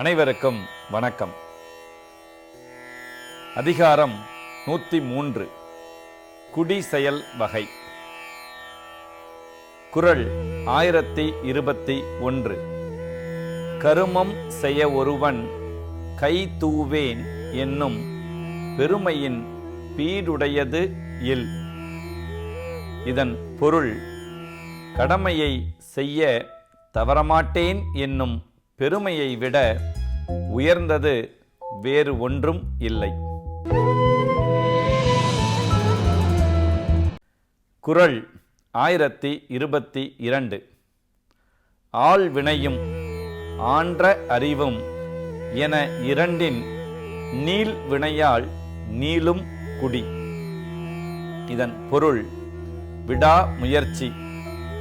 அனைவருக்கும் வணக்கம். அதிகாரம் நூத்தி மூன்று குடி செயல் வகை. குரல் ஆயிரத்தி இருபத்தி ஒன்று. கருமம் செய்ய ஒருவன் கை தூவேன் என்னும் பெருமையின் பீடுடையது இல். இதன் பொருள் கடமையை செய்ய தவறமாட்டேன் என்னும் பெருமையை விட உயர்ந்தது வேறு ஒன்றும் இல்லை. குறள் ஆயிரத்தி இருபத்தி இரண்டு. ஆள் வினையும் ஆன்ற அறிவும் என இரண்டின் நீள் வினையால் நீளும் குடி. இதன் பொருள் விடா முயற்சி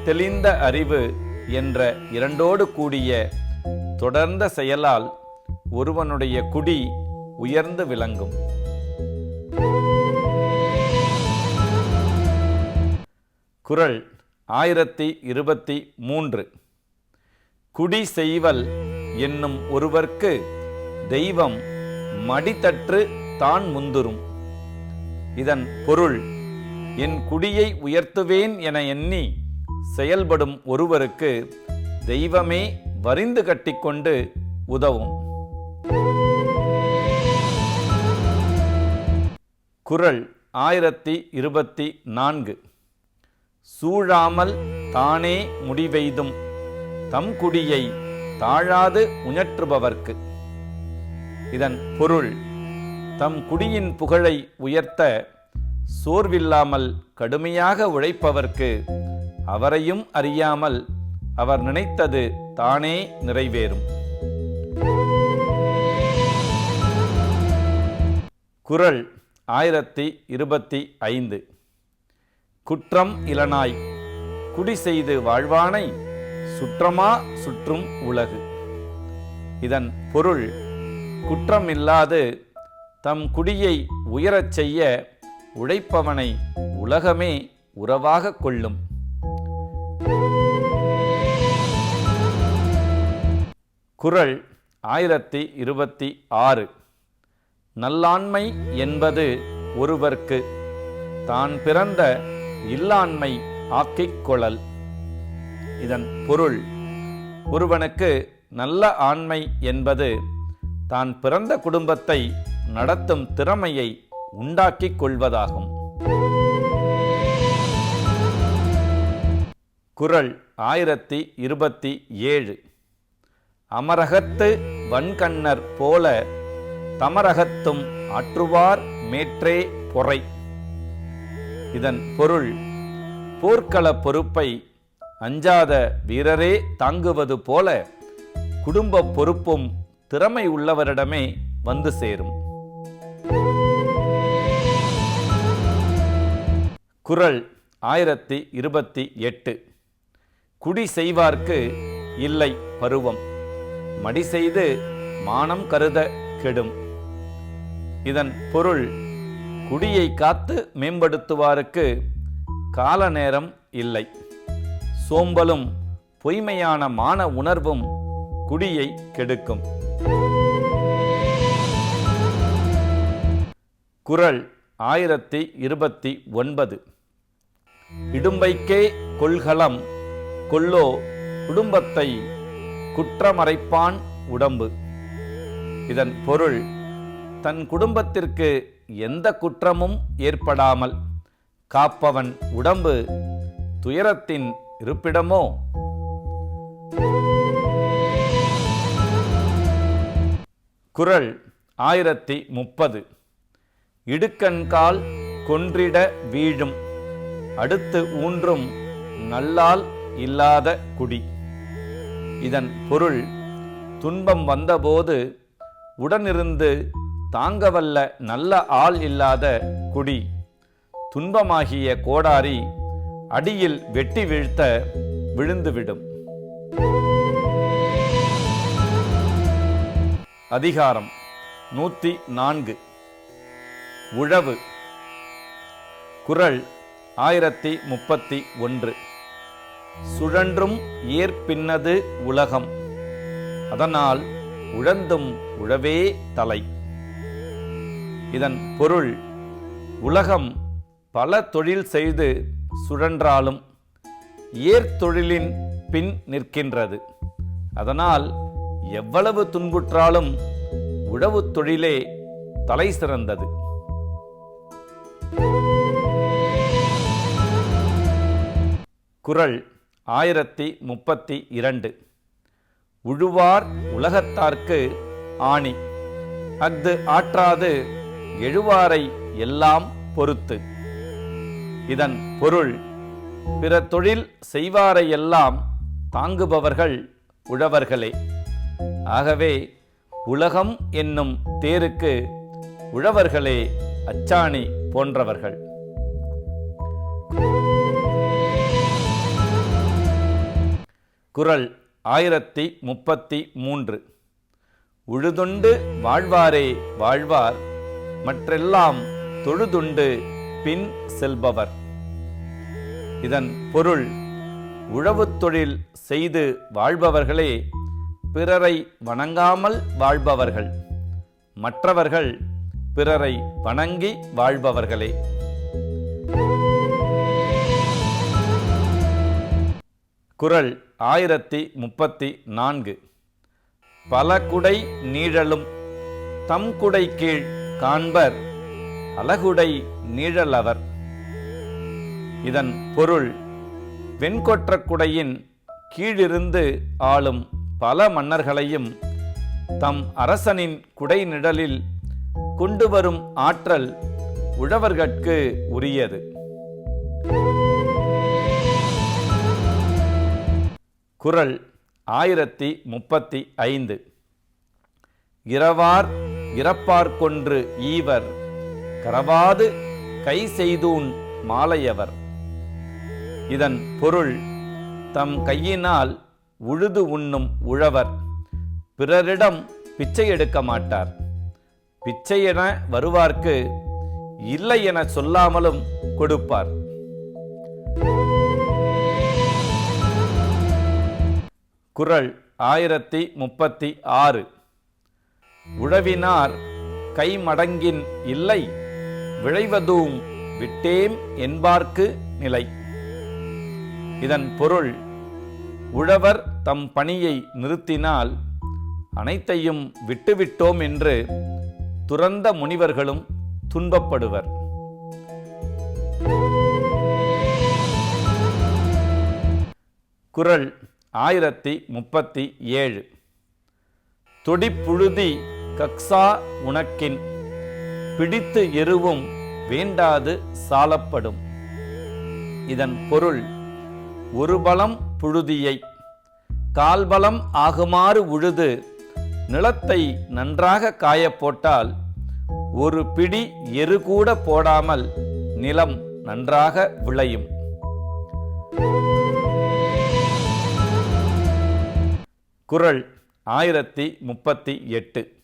தெளிந்த அறிவு என்ற இரண்டோடு கூடிய தொடர்ந்த செயலால் ஒருவனுடைய குடி உயர்ந்து விளங்கும். குறள் ஆயிரத்தி இருபத்தி மூன்று. குடி செய்வல் என்னும் ஒருவர்க்கு தெய்வம் மடித்தற்று தான் முந்துரும் இதன் பொருள் என் குடியை உயர்த்துவேன் என எண்ணி செயல்படும் ஒருவருக்கு தெய்வமே வரிந்து கட்டிக்கொண்டு உதவும். குறள் ஆயிரத்தி இருபத்தி நான்கு. சூழாமல் தானே முடிவெய்தும் தம் குடியை தாழாது உணற்றுபவர்க்கு. இதன் பொருள் தம் குடியின் புகழை உயர்த்த சோர்வில்லாமல் கடுமையாக உழைப்பவர்க்கு அவரையும் அறியாமல் அவர் நினைத்தது தானே நிறைவேறும். குரல் ஆயிரத்தி இருபத்தி ஐந்து. குற்றம் இலனாய் குடி செய்து வாழ்வானை சுற்றமா சுற்றும் உலகு. இதன் பொருள் குற்றமில்லாது தம் குடியை உயரச் செய்ய உழைப்பவனை உலகமே உறவாக கொள்ளும். குறள் ஆயிரத்தி இருபத்தி ஆறு. நல்லாண்மை என்பது ஒருவர்க்கு தான் பிறந்த இல்லாண்மை ஆக்கிக் கொளல் இதன் பொருள் ஒருவனுக்கு நல்ல ஆண்மை என்பது தான் பிறந்த குடும்பத்தை நடத்தும் திறமையை உண்டாக்கிக் கொள்வதாகும். குறள் ஆயிரத்தி இருபத்தி ஏழு. அமரகத்து வன்கண்ணர் போல தமரகத்தும் ஆற்றுவார் மேற்றே பொறை. இதன் பொருள் போர்க்கள பொறுப்பை அஞ்சாத வீரரே தாங்குவது போல குடும்ப பொறுப்பும் திறமை உள்ளவரிடமே வந்து சேரும். குரல் ஆயிரத்தி இருபத்தி எட்டு. குடி செய்வார்க்கு இல்லை பருவம். மடி செய்து மானம் கருத கெடும். இதன் பொருள் குடியை காத்து மேம்படுத்துவாருக்கு கால நேரம் இல்லை. சோம்பலும் பொய்மையான மான உணர்வும் குடியை கெடுக்கும். குறள் ஆயிரத்தி இருபத்தி ஒன்பது. இடும்பைக்கே கொள்கலம் கொல்லோ குடும்பத்தை குற்றமறைப்பான் உடம்பு. இதன் பொருள் தன் குடும்பத்திற்கு எந்த குற்றமும் ஏற்படாமல் காப்பவன் உடம்பு துயரத்தின் இருப்பிடமோ? குரல் ஆயிரத்தி முப்பது. இடுக்கண்கால் கொன்றிட வீழும். அடுத்து ஊன்றும் நல்லால் இல்லாத குடி. இதன் பொருள் துன்பம் வந்தபோது உடனிருந்து தாங்கவல்ல நல்ல ஆள் இல்லாத குடி. துன்பமாகிய கோடாரி அடியில் வெட்டி வீழ்த்த விழுந்துவிடும். அதிகாரம் நூற்றி நான்கு. உழவு. குறள் ஆயிரத்தி முப்பத்தி ஒன்று. சுழன்றும் ஏற்பின்னது உலகம். அதனால் உழந்தும் உழவே தலை. இதன் பொருள் உலகம் பல தொழில் செய்து சுழன்றாலும் ஏர்தொழிலின் பின் நிற்கின்றது. அதனால் எவ்வளவு துன்புற்றாலும் உழவுத் தொழிலே தலை சிறந்தது. குறள் ஆயிரத்தி முப்பத்தி இரண்டு. உழுவார் உலகத்தார்க்கு ஆணி. அஃது ஆற்றாது எழுவாரை எல்லாம் பொறுத்து. இதன் பொருள் பிற தொழில் செய்வாரையெல்லாம் தாங்குபவர்கள் உழவர்களே. ஆகவே உலகம் என்னும் தேருக்கு உழவர்களே அச்சாணி போன்றவர்கள். குரல் ஆயிரத்தி முப்பத்தி மூன்று. உழுதுண்டு வாழ்வாரே வாழ்வார் மற்றெல்லாம் தொழுதுண்டு பின் செல்பவர் இதன் பொருள் உழவுத் தொழில் செய்து வாழ்பவர்களே பிறரை வணங்காமல் வாழ்பவர்கள். மற்றவர்கள் பிறரை வணங்கி வாழ்பவர்களே. குரல் ஆயிரத்தி முப்பத்தி நான்கு. பல குடை நீழலும் தம் குடை கீழ் காண்பர் அலகுடை நீழலவர். இதன் பொருள் வெண்கொற்ற குடையின் கீழிருந்து ஆளும் பல மன்னர்களையும் தம் அரசனின் குடை நிழலில் கொண்டு வரும் ஆற்றல் உழவர்கட்கு உரியது. குரல் ஆயிரத்தி முப்பத்தி ஐந்து. இரவார் இறப்பார்கொன்று ஈவர் கரவாது கை செய்தூன் மாலையவர். இதன் பொருள் தம் கையினால் உழுது உண்ணும் உழவர் பிறரிடம் பிச்சை எடுக்க மாட்டார். பிச்சை என வருவார்க்கு இல்லை என சொல்லாமலும் கொடுப்பார். குரல் ஆயிரத்தி முப்பத்தி ஆறு. உழவினார் கைமடங்கின் இல்லை விளைவதூம் விட்டேம் என்பார்க்கு நிலை. இதன் பொருள் உழவர் தம் பணியை நிறுத்தினால் அனைத்தையும் விட்டுவிட்டோம் என்று துறந்த முனிவர்களும் துன்பப்படுவர். குறள் ஆயிரத்தி முப்பத்தி ஏழு. துடிப்புழுதி கக்ஸா உனக்கின் பிடித்து எருவும் வேண்டாது சாலப்படும். இதன் பொருள் ஒரு பலம் புழுதியை கால்பலம் ஆகுமாறு உழுது நிலத்தை நன்றாக காயப் போட்டால் ஒரு பிடி எரு கூட போடாமல் நிலம் நன்றாக விளையும். குரல் ஆயிரத்தி முப்பத்தி எட்டு.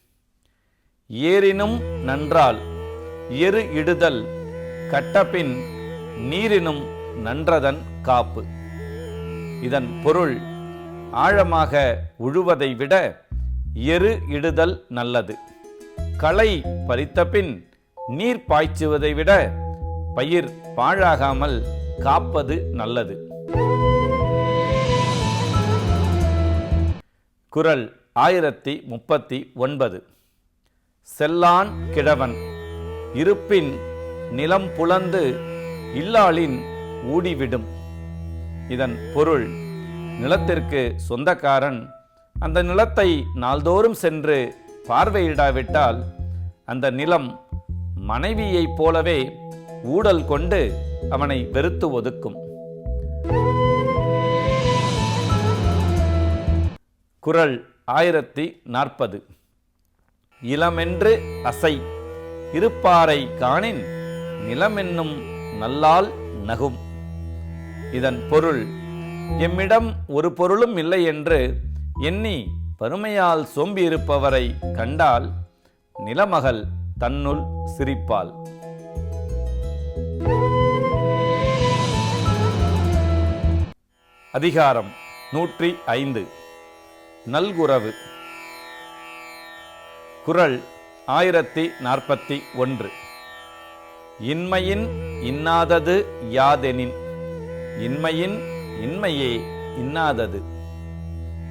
ஏறினும் நன்றால் எரு இடுதல் கட்டபின் நீரினும் நன்றதன் காப்பு. இதன் பொருள் ஆழமாக உழுவதை விட எரு இடுதல் நல்லது. களை பறித்தபின் நீர் பாய்ச்சுவதை விட பயிர் பாழாகாமல் காப்பது நல்லது. குரல் ஆயிரத்தி முப்பத்தி ஒன்பது. செல்லான் கிழவன். இருப்பின் நிலம் புலந்து இல்லாளின் ஊடிவிடும் இதன் பொருள் நிலத்திற்கு சொந்தக்காரன் அந்த நிலத்தை நாள்தோறும் சென்று பார்வையிடாவிட்டால் அந்த நிலம் மனைவியைப் போலவே ஊடல் கொண்டு அவனை வெறுத்து ஒதுக்கும். குரல் ஆயிரத்தி நாற்பது. இளமென்று அசை இருப்பாரை காணின் நிலமென்னும் நல்லால் நகும். இதன் பொருள் எம்மிடம் ஒரு பொருளும் இல்லை என்று எண்ணி பருமையால் சோம்பியிருப்பவரை கண்டால் நிலமகள் தன்னுள் சிரிப்பாள். அதிகாரம் நூற்றி ஐந்து. நல்குறவு. குறள் ஆயிரத்தி நாற்பத்தி ஒன்று. இன்மையின் இன்னாதது யாதெனின். இன்மையின் இன்மையே இன்னாதது.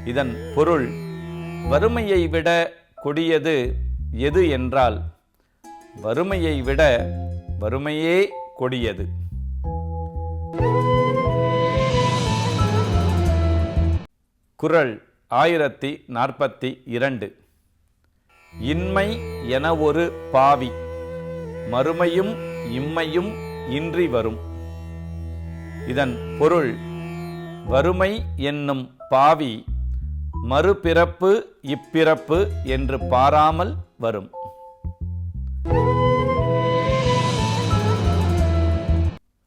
இதன் பொருள் வறுமையை விட கொடியது எது என்றால் வறுமையை விட வறுமையே கொடியது. குறள் ஆயிரத்தி நாற்பத்தி இரண்டு. இன்மை என ஒரு பாவி மறுமையும் இம்மையும் இன்றி வரும். இதன் பொருள் வறுமை என்னும் பாவி மறுபிறப்பு இப்பிறப்பு என்று பாராமல் வரும்.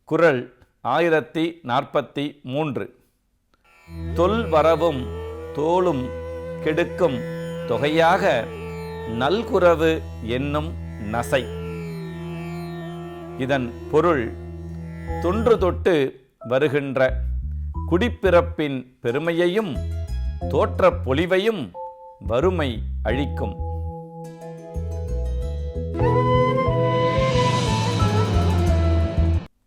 குறள் ஆயிரத்தி நாற்பத்தி மூன்று. தொல் வரவும் தோளும் கெடுக்கும் தொகையாக நல்குறவு என்னும் நசை. இதன் பொருள் தொன்று தொட்டு வருகின்ற குடிப்பிறப்பின் பெருமையையும் தோற்றப் பொலிவையும் வறுமை அழிக்கும்.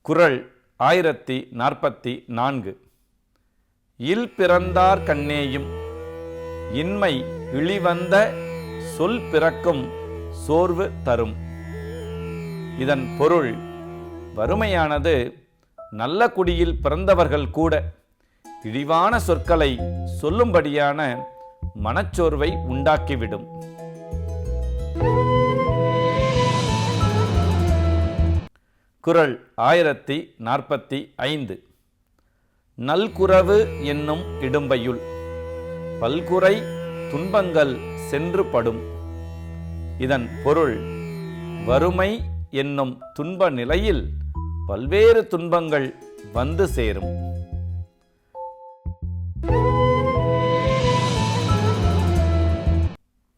குறள் ஆயிரத்தி நாற்பத்தி நான்கு. இல் பிறந்தார் கண்ணேயும் இன்மை இழிவந்த சொல் பிறக்கும் சோர்வு தரும். இதன் பொருள் வறுமையானது நல்ல குடியில் பிறந்தவர்கள் கூட இழிவான சொற்களை சொல்லும்படியான மனச்சோர்வை உண்டாக்கிவிடும். குரல் ஆயிரத்தி நாற்பத்தி ஐந்து. நல்குறவு என்னும் இடும்பையுள். பல்குறை துன்பங்கள் சென்று படும் இதன் பொருள் வறுமை என்னும் துன்ப நிலையில் பல்வேறு துன்பங்கள் வந்து சேரும்.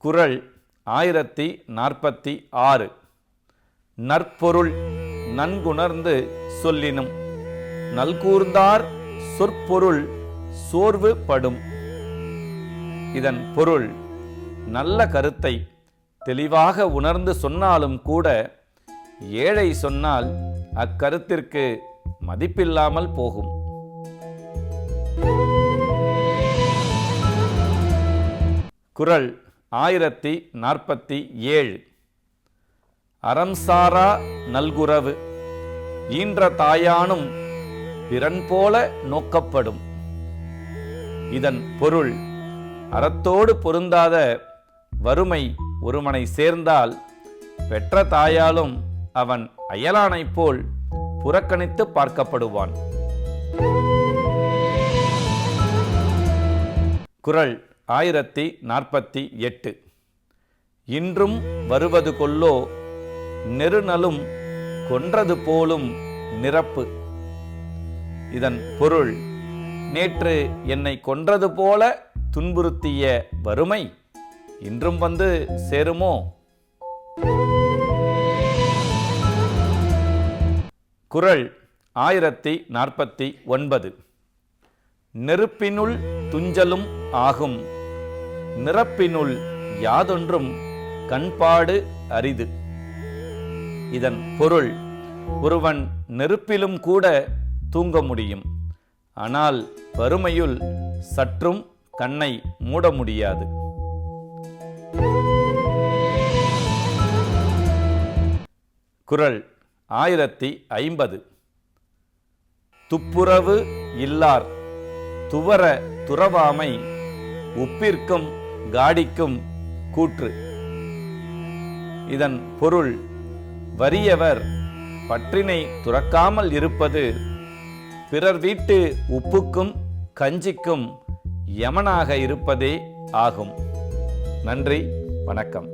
குறள் ஆயிரத்தி நாற்பத்தி ஆறு. நற்பொருள் நன்குணர்ந்து சொல்லினும் நல்கூர்ந்தார் சொற்பொருள் சோர்வு படும் இதன் பொருள் நல்ல கருத்தை தெளிவாக உணர்ந்து சொன்னாலும் கூட ஏழை சொன்னால் அக்கருத்திற்கு மதிப்பில்லாமல் போகும். குரல் ஆயிரத்தி நாற்பத்தி ஏழு. அறம் சாரா நல்குறவு. ஈன்ற தாயானும் பிறன் போல நோக்கப்படும். இதன் பொருள் அறத்தோடு பொருந்தாத வறுமை ஒருவனை சேர்ந்தால் பெற்ற தாயாலும் அவன் அயலானைப் போல் புறக்கணித்து பார்க்கப்படுவான். குரல் ஆயிரத்தி நாற்பத்தி எட்டு. இன்றும் வருவது கொல்லோ நெருநலும் கொன்றது போலும் நிரப்பு. இதன் பொருள் நேற்று என்னை கொன்றது போல துன்புறுத்திய வறுமை இன்றும் வந்து சேருமோ? குறள் ஆயிரத்தி நாற்பத்தி ஒன்பது. நெருப்பினுள் துஞ்சலும் ஆகும். நிரப்பினுள் யாதொன்றும் கண்பாடு அரிது. இதன் பொருள் ஒருவன் நெருப்பிலும் கூட தூங்க முடியும். ஆனால் வறுமையுள் சற்றும் கண்ணை மூட முடியாது. குரல் ஆயிரத்தி ஐம்பது. துப்புரவு இல்லார் துவர துறவாமை உப்பிற்கும் காடிக்கும் கூற்று. இதன் பொருள் வறியவர் பற்றினை துறக்காமல் இருப்பது பிறர் வீட்டு உப்புக்கும் கஞ்சிக்கும் யமனாக இருப்பதே ஆகும். நன்றி வணக்கம்.